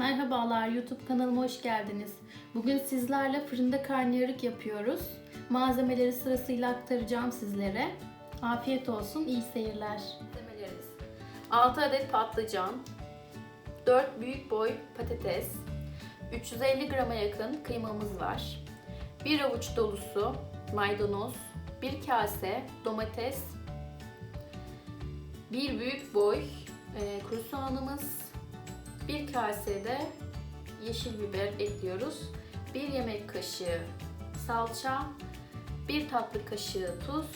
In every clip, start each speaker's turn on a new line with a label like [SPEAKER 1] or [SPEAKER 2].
[SPEAKER 1] Merhabalar YouTube kanalıma hoş geldiniz. Bugün sizlerle fırında karnıyarık yapıyoruz. Malzemeleri sırasıyla aktaracağım sizlere. Afiyet olsun, iyi seyirler. Malzemelerimiz 6 adet patlıcan, 4 büyük boy patates, 350 grama yakın kıymamız var. 1 avuç dolusu maydanoz, 1 kase domates, 1 büyük boy e, kuru soğanımız, bir kasede yeşil biber ekliyoruz. Bir yemek kaşığı salça, bir tatlı kaşığı tuz,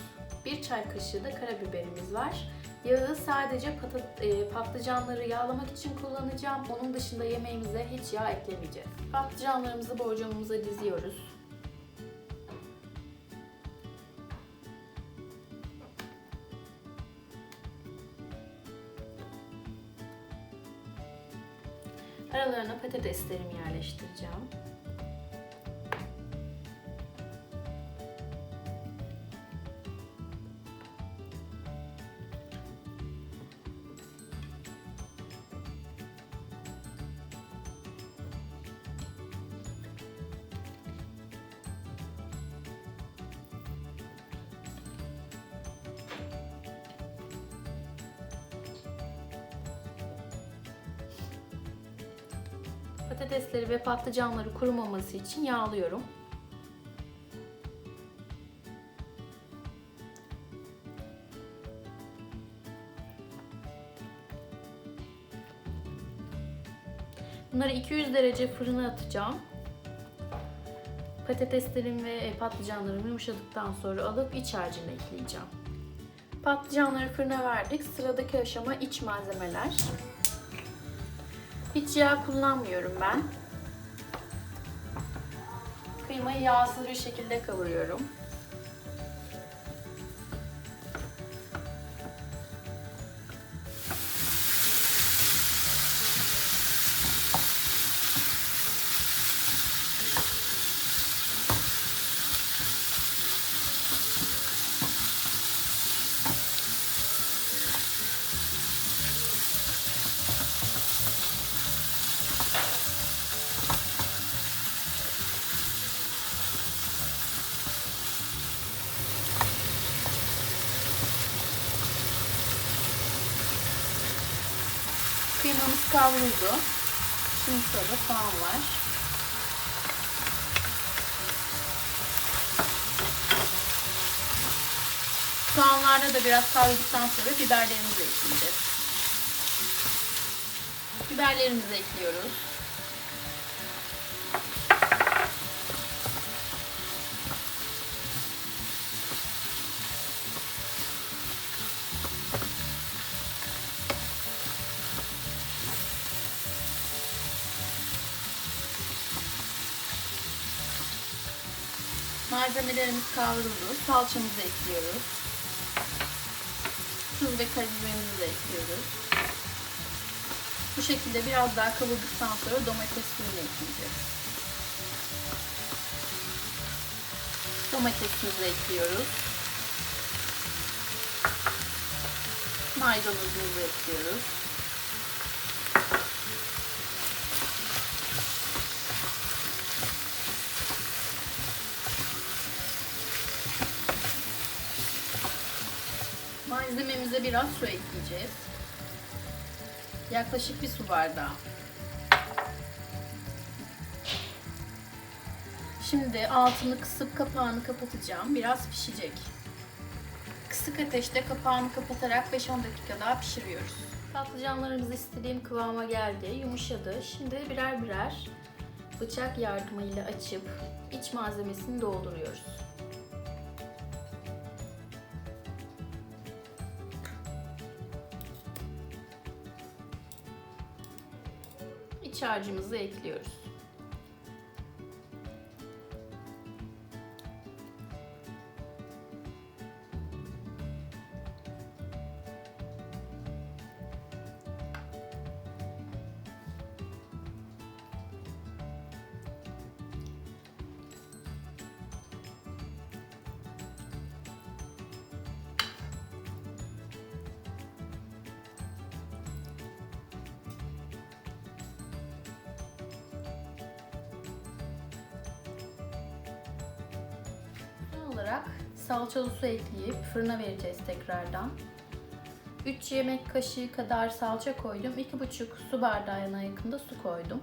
[SPEAKER 1] bir çay kaşığı da karabiberimiz var. Yağı sadece patat, e, patlıcanları yağlamak için kullanacağım. Onun dışında yemeğimize hiç yağ eklemeyeceğiz. Patlıcanlarımızı borcamımıza diziyoruz. Aralarına patateslerimi yerleştireceğim. Patatesleri ve patlıcanları kurumaması için yağlıyorum. Bunları 200 derece fırına atacağım. Patateslerim ve patlıcanlarım yumuşadıktan sonra alıp iç harcını ekleyeceğim. Patlıcanları fırına verdik. Sıradaki aşama iç malzemeler. Hiç yağ kullanmıyorum ben. Kıymayı yağsız bir şekilde kavuruyorum. Kıymamız kavruldu. Şimdi sırada soğan var. Soğanlarda da biraz kavrulduktan sonra biberlerimizi ekleyeceğiz. Biberlerimizi ekliyoruz. Malzemelerimiz kavruldu. Salçamızı ekliyoruz. Tuz ve karabiberimizi de ekliyoruz. Bu şekilde biraz daha kavurduktan sonra domates suyunu ekleyeceğiz. Domatesimizi ekliyoruz. Maydanozumuzu ekliyoruz. Malzememize biraz su ekleyeceğiz. Yaklaşık bir su bardağı. Şimdi altını kısıp kapağını kapatacağım. Biraz pişecek. Kısık ateşte kapağını kapatarak 5-10 dakika daha pişiriyoruz. Patlıcanlarımız istediğim kıvama geldi. Yumuşadı. Şimdi birer birer bıçak yardımıyla açıp iç malzemesini dolduruyoruz. İç harcımızı ekliyoruz. Olarak salçalı su ekleyip fırına vereceğiz tekrardan. 3 yemek kaşığı kadar salça koydum. 2,5 su bardağına yakında su koydum.